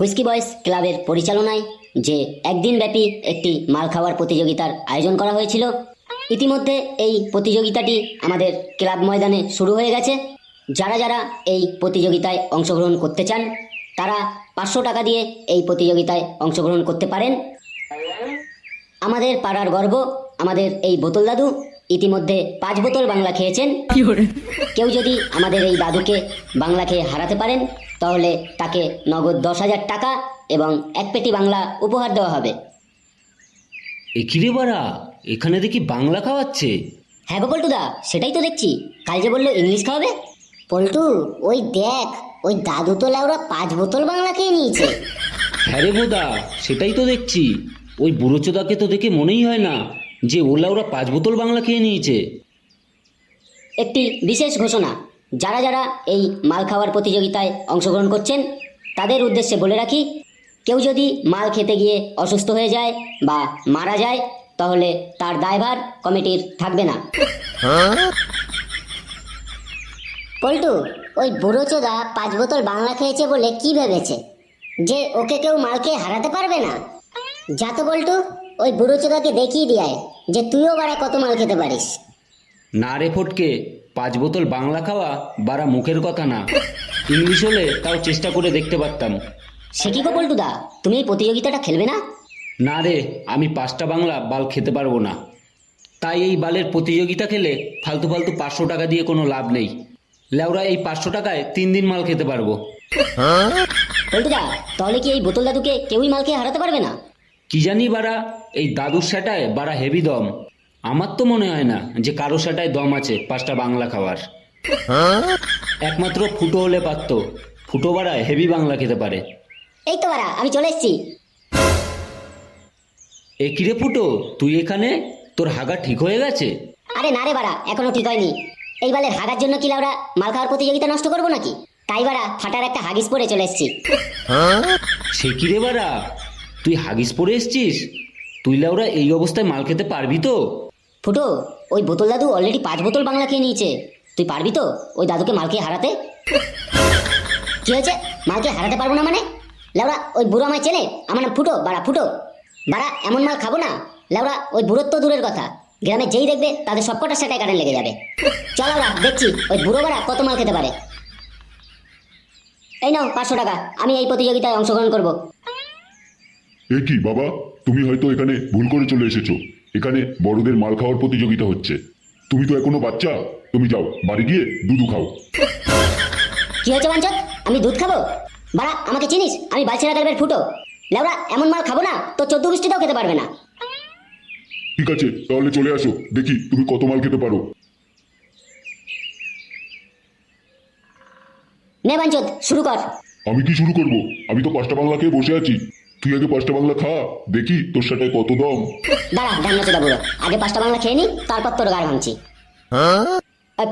Whisky বয়েস ক্লাবের পরিচালনায় যে একদিন ব্যাপী একটি মাল খাওয়ার প্রতিযোগিতার আয়োজন করা হয়েছিল ইতিমধ্যে এই প্রতিযোগিতাটি আমাদের ক্লাব ময়দানে শুরু হয়ে গেছে। যারা যারা এই প্রতিযোগিতায় অংশগ্রহণ করতে চান তারা পাঁচশো টাকা দিয়ে এই প্রতিযোগিতায় অংশগ্রহণ করতে পারেন। আমাদের পাড়ার গর্ব আমাদের এই বোতল দাদু ইতিমধ্যে পাঁচ বোতল বাংলা খেয়েছেন। কেউ যদি আমাদের এই দাদুকে বাংলা খেয়ে হারাতে পারেন তাহলে তাকে নগদ দশ হাজার টাকা এবং এক পেটি বাংলা উপহার দেওয়া হবে। এ কি রে বাড়া? এখানে দেখি বাংলা খাওয়াচ্ছে। হ্যাঁ গো পল্টুদা সেটাই তো দেখছি। কাল যে বলল ইংলিশ খাওয়াবে। পল্টু ওই দেখ ওই দাদু তো ওরা পাঁচ বোতল বাংলা খেয়ে নিয়েছে। হ্যাঁ রে বোদা সেটাই তো দেখছি। ওই বুড়োচোদাকে তো দেখে মনেই হয় না যে ওলা ওরা পাঁচ বোতল বাংলা খেয়ে নিয়েছে। একটি বিশেষ ঘোষণা যারা যারা এই মাল খাওয়ার প্রতিযোগিতায় অংশগ্রহণ করছেন, তাদের উদ্দেশ্যে বলে রাখি, কেউ যদি মাল খেতে গিয়ে অসুস্থ হয়ে যায় বা মারা যায়, তাহলে তার দায়ভার কমিটির থাকবে না। পল্টু, ওই বুড়ো চোদা পাঁচ বোতল বাংলা খেয়েছে বলে কি ভেবেছে? যে ওকে কেউ মাল খেয়ে হারাতে পারবে না? যা তো পল্টু, ওই বুড়ো চোদাকে দেখিয়ে দিয়ায় যে তুইও বাড়া কত মাল খেতে পারিস। না রে ফটকে পাঁচ বোতল বাংলা খাওয়া বারা মুখের কথা না। ইংলিশ হলে তাও চেষ্টা করে দেখতে পারতাম। সে কি গো পল্টুদা তুমি এই প্রতিযোগিতাটা খেলবে না? না রে আমি পাঁচটা বাংলা বাল খেতে পারব না। তাই এই বালের প্রতিযোগিতা খেলে ফালতু ফালতু পাঁচশো টাকা দিয়ে কোনো লাভ নেই। লেওরা এই পাঁচশো টাকায় তিন দিন মাল খেতে পারব। পল্টুদা তাহলে কি এই বোতল দাদুকে কেউই মাল খেয়ে হারাতে পারবে না? কি জানি বারা এই দাদুর সেটায় বারা হেভি দম। আমার তো মনে হয় না যে কারও সেটায় দম আছে পাঁচটা বাংলা খাওয়ার। একমাত্র ফুটো হলে পারতো। ফুটো বাড়া হেভি বাংলা খেতে পারে। এই তো বাড়া আমি চলে এসেছি। এ কিরে ফুটো তুই এখানে? তোর হাগা ঠিক হয়ে গেছে? আরে না রে বাড়া এখনও ঠিক হয়নি। এই বালের হাগার জন্য কি লাউরা মাল খাওয়ার প্রতিযোগিতা নষ্ট করব নাকি? তাই বাড়া ফাটার একটা হাগিস পরে চলে এসেছি। সে কি রে বাড়া? তুই হাগিস পরে এসছিস? তুই লেওরা এই অবস্থায় মাল খেতে পারবি তো? ফুটো, ওই বোতল দাদু অলরেডি পাঁচ বোতল বাংলা খেয়ে নিয়েছে। তুই পারবি তো ওই দাদুকে মালকে হারাতে? কি হয়েছে? মালকে হারাতে পারব না মানে? লেওরা ওই বুড়ো আমায় চেনে? আমার নাম ফুটো, বাড়া ফুটো। বাড়া, এমন মাল খাব না? লেওরা ওই বুড়োর তো দূরের কথা। গ্রামে যেই দেখবে, তাদের সবকটা সেটাই কারেন্ট লেগে যাবে। চল ওরা দেখছি ওই বুড়ো বাড়া কত মাল খেতে পারে। এই নাও, পাঁচশো টাকা। আমি এই প্রতিযোগিতায় অংশগ্রহণ করব। এ কি, বাবা? তুমি হয়তো এখানে ভুল করে চলে এসেছ। এখানে বড়দের মাল খাওয়ার প্রতিযোগিতা হচ্ছে। তুমি তো এখনও বাচ্চা। তুমি যাও বাড়ি গিয়ে দুধু খাও। কি হয়েছে বাঞ্চত? আমি দুধ খাব? বাড়া আমাকে চিনিস? আমি বালছেরা কালবের ফুটো। লেওরা এমন মাল খাব না তো চোদ্দ বৃষ্টিতেও খেতে পারবে না। ঠিক আছে তাহলে চলে আসো। দেখি তুমি কত মাল খেতে পারো। নে বাঞ্চত শুরু কর। আমি কি শুরু করব? আমি তো পাঁচটা বাংলা খেয়ে বসে আছি। তুই আগে পাঁচটা বাংলা খা দেখি তোর সাথে কত দম। দাঁড়া ধান্না চোদা বুড়ো আগে পাঁচটা বাংলা খেয়ে নি তারপর তোর গাড় ভাঙছি আপ,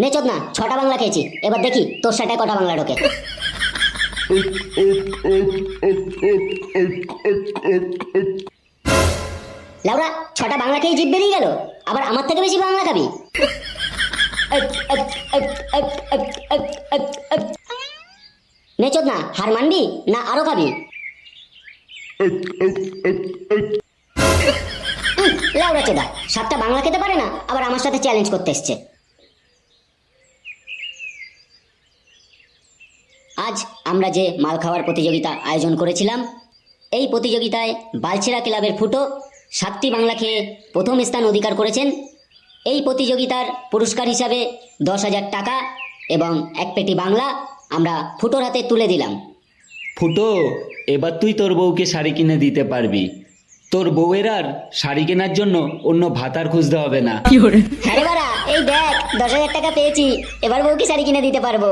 নে চোদ না ছটা বাংলা খেয়েছি। এবার দেখি তোর সাথে কটা বাংলা ঢোকে। লাউরা, ছটা বাংলা খেয়ে জিভ বেরিয়ে গেল। আবার আমার থেকে বেশি বাংলা খাবি। নে চোদ না হার মানবি না আরও খাবি? লাউড়া চোদা সাতটা বাংলা খেতে পারে না, আবার আমার সাথে চ্যালেঞ্জ করতে এসছে। আজ আমরা যে মাল খাওয়ার প্রতিযোগিতা আয়োজন করেছিলাম, এই প্রতিযোগিতায় বালছেরা ক্লাবের ফুটো সাতটি বাংলা খেয়ে প্রথম স্থান অধিকার করেছেন। এই প্রতিযোগিতার পুরস্কার হিসাবে দশ হাজার টাকা এবং এক পেটি বাংলা আমরা ফুটোর হাতে তুলে দিলাম। ফুটো, এবার তুই তোর বউকে শাড়ি কিনে দিতে পারবি। তোর বউয়ের আর শাড়ি কেনার জন্য অন্য ভাতার খুঁজতে হবে না। হ্যাঁ রে বাড়া এই দেখ দশ হাজার টাকা পেয়েছি। এবার বউকে শাড়ি কিনে দিতে পারব।